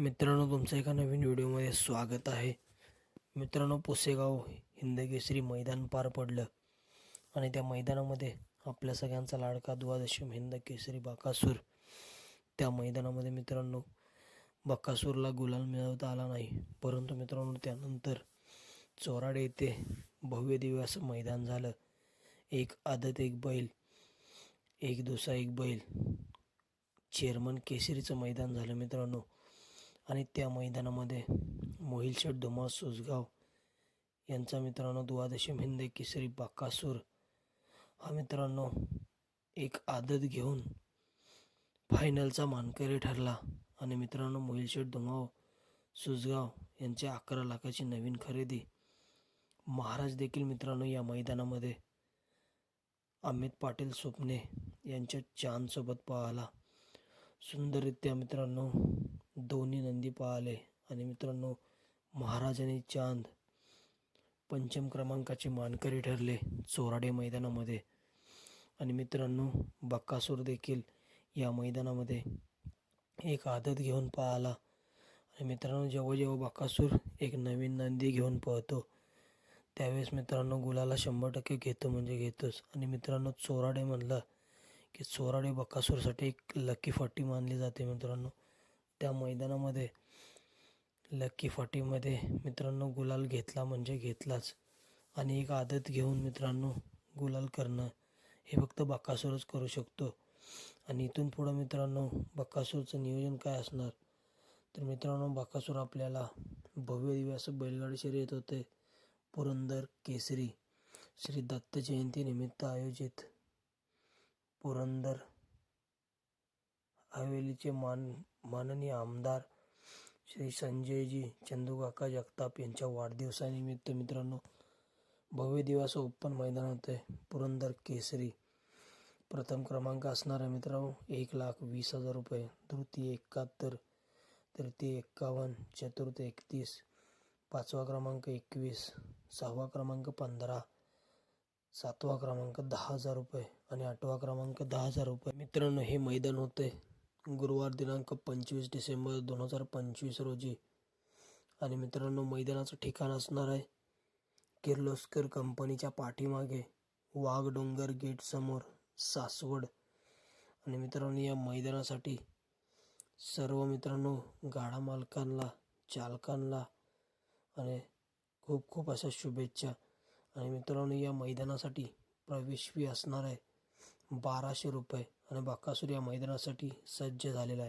मित्रांनो तुमचं एका नवीन व्हिडिओमध्ये स्वागत आहे. मित्रांनो पुसेगाव हिंदकेसरी मैदान पार पडलं आणि त्या मैदानामध्ये आपल्या सगळ्यांचा लाडका द्वादशम हिंद केसरी बाकासूर. त्या मैदानामध्ये मित्रांनो बाकासूरला गुलाल मिळवता आला नाही. परंतु मित्रांनो त्यानंतर चोराडे येथे भव्य दिव्य असं मैदान झालं. एक आदत एक बैल एक दुसरा एक बैल. चेअरमन केसरीचं मैदान झालं मित्रांनो. आणि त्या मैदानामध्ये मोहिल शेठ धुमाळ सुसगाव यांचा मित्रांनो द्वादशी हिंद केसरी बाकासूर हा मित्रांनो एक आदत घेऊन फायनलचा मानकरी ठरला. आणि मित्रांनो मोहिल शेठ धुमाव सुसगाव यांची अकरा लाखाची नवीन खरेदी महाराज देखील मित्रांनो या मैदानामध्ये अमित पाटील स्वप्ने यांच्या चांदसोबत पाहला सुंदररित्या मित्रांनो दोन्ही नंदी पाहिले. आणि मित्रांनो महाराज आणि चांद पंचम क्रमांकाचे मानकरी ठरले चोराडे मैदानामध्ये. आणि मित्रांनो बक्कासूर देखील या मैदानामध्ये एक आदत घेऊन पाहला. आणि मित्रांनो जेव्हा जेव्हा बक्कासूर एक नवीन नंदी घेऊन पळतो त्यावेळेस मित्रांनो गुलाला शंभर टक्के घेतो म्हणजे घेतोच. आणि मित्रांनो चोराडे म्हणलं की चोराडे बक्कासूरसाठी एक लकी फाटी मानली जाते मित्रांनो. त्या मैदानामध्ये. लकी फाटीमध्ये मित्रांनो गुलाल घेतला म्हणजे घेतलाच. आणि एक आदत घेऊन मित्रांनो गुलाल करणं हे फक्त बक्कासूरच करू शकतो. आणि इथून पुढं मित्रांनो बक्कासूरचं नियोजन काय असणार? तर मित्रांनो बक्कासूर आपल्याला भव्य दिव्य असं बैलगाडी शर्यत होते. पुरंदर केसरी श्री दत्त जयंतीनिमित्त आयोजित पुरंदर हवेलीचे मान माननीय आमदार श्री संजयजी चंदूकाका जगताप यांच्या वाढदिवसानिमित्त मित्रांनो भव्य दिवस ओपन मैदान होते पुरंदर केसरी प्रथम क्रमांक असणारा मित्रांनो एक लाख वीस हजार रुपये. तृतीय एकाहत्तर तृतीय एक्कावन्न चतुर्थ एकतीस पाचवा क्रमांक एकवीस सहावा क्रमांक पंधरा सातवा क्रमांक दहा हजार रुपये आणि आठवा क्रमांक दहा हजार रुपये. मित्रांनो हे मैदान होते गुरुवार दिनांक पंचवीस डिसेंबर दोन हजार पंचवीस रोजी. आणि मित्रांनो मैदानाचं ठिकाण असणार आहे किर्लोस्कर कंपनीच्या पाठीमागे वाघडोंगर गेटसमोर सासवड. आणि मित्रांनो या मैदानासाठी सर्व मित्रांनो गाडा मालकांना चालकांना आणि खूप खूप अशा शुभेच्छा. आणि मित्रांनो या मैदानासाठी प्रवेश फी असणार आहे बाराशे रुपये. आणि बाकासूर या मैदानासाठी सज्ज झालेला आहे.